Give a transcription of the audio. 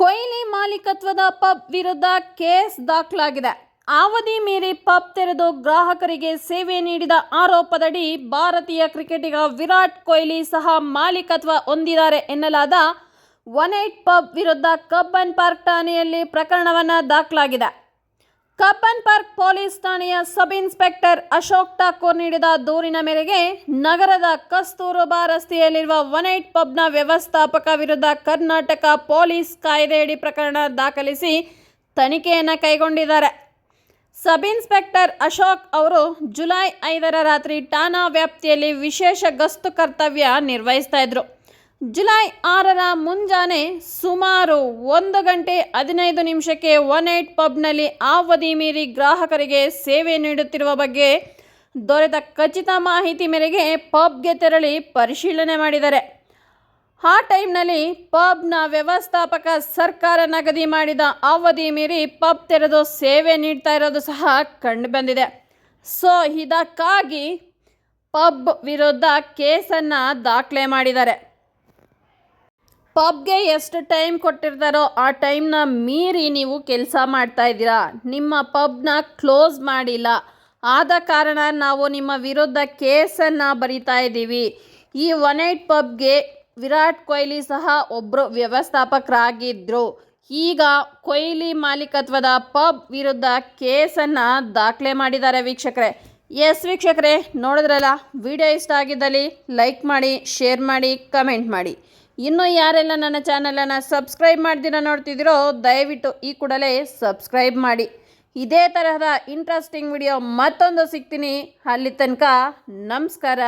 ಕೊಹ್ಲಿ ಮಾಲೀಕತ್ವದ ಪಬ್ ವಿರುದ್ಧ ಕೇಸ್ ದಾಖಲಾಗಿದೆ. ಅವಧಿ ಮೀರಿ ಪಬ್ ತೆರೆದು ಗ್ರಾಹಕರಿಗೆ ಸೇವೆ ನೀಡಿದ ಆರೋಪದಡಿ ಭಾರತೀಯ ಕ್ರಿಕೆಟಿಗ ವಿರಾಟ್ ಕೊಹ್ಲಿ ಸಹ ಮಾಲೀಕತ್ವ ಹೊಂದಿದ್ದಾರೆ ಎನ್ನಲಾದ ಒನ್ ಏಟ್ ಪಬ್ ವಿರುದ್ಧ ಕಬ್ಬನ್ ಪಾರ್ಕ್ ಠಾಣೆಯಲ್ಲಿ ಪ್ರಕರಣವನ್ನು ದಾಖಲಾಗಿದೆ. ಕಬ್ಬನ್ ಪಾರ್ಕ್ ಪೊಲೀಸ್ ಠಾಣೆಯ ಸಬ್ ಇನ್ಸ್ಪೆಕ್ಟರ್ ಅಶೋಕ್ ಠಾಕೂರ್ ನೀಡಿದ ದೂರಿನ ಮೇರೆಗೆ ನಗರದ ಕಸ್ತೂರಬಾ ರಸ್ತೆಯಲ್ಲಿರುವ ಒನ್ ಏಟ್ ಪಬ್ನ ವ್ಯವಸ್ಥಾಪಕ ವಿರುದ್ಧ ಕರ್ನಾಟಕ ಪೊಲೀಸ್ ಕಾಯ್ದೆಯಡಿ ಪ್ರಕರಣ ದಾಖಲಿಸಿ ತನಿಖೆಯನ್ನು ಕೈಗೊಂಡಿದ್ದಾರೆ. ಸಬ್ ಇನ್ಸ್ಪೆಕ್ಟರ್ ಅಶೋಕ್ ಅವರು ಜುಲೈ ಐದರ ರಾತ್ರಿ ಠಾಣಾ ವ್ಯಾಪ್ತಿಯಲ್ಲಿ ವಿಶೇಷ ಗಸ್ತು ಕರ್ತವ್ಯ ನಿರ್ವಹಿಸ್ತಾ ಇದ್ರು. ಜುಲೈ ಆರರ ಮುಂಜಾನೆ ಸುಮಾರು ಒಂದು ಗಂಟೆ ಹದಿನೈದು ನಿಮಿಷಕ್ಕೆ ಒನ್ ಏಟ್ ಪಬ್ನಲ್ಲಿ ಅವಧಿ ಮೀರಿ ಗ್ರಾಹಕರಿಗೆ ಸೇವೆ ನೀಡುತ್ತಿರುವ ಬಗ್ಗೆ ದೊರೆತ ಖಚಿತ ಮಾಹಿತಿ ಮೇರೆಗೆ ಪಬ್ಗೆ ತೆರಳಿ ಪರಿಶೀಲನೆ ಮಾಡಿದ್ದಾರೆ ಆ ಟೈಮ್ನಲ್ಲಿ ಪಬ್ನ ವ್ಯವಸ್ಥಾಪಕ ಸರ್ಕಾರ ನಗದಿ ಮಾಡಿದ ಅವಧಿ ಮೀರಿ ಪಬ್ ತೆರೆದು ಸೇವೆ ನೀಡ್ತಾ ಇರೋದು ಸಹ ಕಂಡುಬಂದಿದೆ ಸೊ, ಇದಕ್ಕಾಗಿ ಪಬ್ ವಿರುದ್ಧ ಕೇಸನ್ನು ದಾಖಲೆ ಮಾಡಿದ್ದಾರೆ. ಪಬ್ಗೆ ಎಷ್ಟು ಟೈಮ್ ಕೊಟ್ಟಿರ್ತಾರೋ ಆ ಟೈಮ್ನ ಮೀರಿ ನೀವು ಕೆಲಸ ಮಾಡ್ತಾ ಇದ್ದೀರಾ. ನಿಮ್ಮ ಪಬ್ನ ಕ್ಲೋಸ್ ಮಾಡಿಲ್ಲ. ಆದ ಕಾರಣ ನಾವು ನಿಮ್ಮ ವಿರುದ್ಧ ಕೇಸನ್ನು ಬರಿತಾ ಇದ್ದೀವಿ. ಈ ಒನ್ ಏಟ್ ಪಬ್ಗೆ ವಿರಾಟ್ ಕೊಹ್ಲಿ ಸಹ ಒಬ್ಬರು ವ್ಯವಸ್ಥಾಪಕರಾಗಿದ್ದರು ಈಗ ಕೊಹ್ಲಿ ಮಾಲೀಕತ್ವದ ಪಬ್ ವಿರುದ್ಧ ಕೇಸನ್ನು ದಾಖಲೆ ಮಾಡಿದ್ದಾರೆ ವೀಕ್ಷಕರೇ. ಎಸ್ ವೀಕ್ಷಕರೇ, ನೋಡಿದ್ರಲ್ಲ, ವಿಡಿಯೋ ಇಷ್ಟ ಆಗಿದ್ದಲ್ಲಿ ಲೈಕ್ ಮಾಡಿ, ಶೇರ್ ಮಾಡಿ, ಕಮೆಂಟ್ ಮಾಡಿ. ಇನ್ನೂ ಯಾರೆಲ್ಲ ನನ್ನ ಚಾನಲನ್ನು ಸಬ್ಸ್ಕ್ರೈಬ್ ಮಾಡ್ದಿರ ನೋಡ್ತಿದ್ದೀರೋ, ದಯವಿಟ್ಟು ಈ ಕೂಡಲೇ ಸಬ್ಸ್ಕ್ರೈಬ್ ಮಾಡಿ. ಇದೇ ತರಹದ ಇಂಟ್ರೆಸ್ಟಿಂಗ್ ವಿಡಿಯೋ ಮತ್ತೊಂದು ಸಿಗ್ತೀನಿ. ಅಲ್ಲಿ ತನಕ ನಮಸ್ಕಾರ.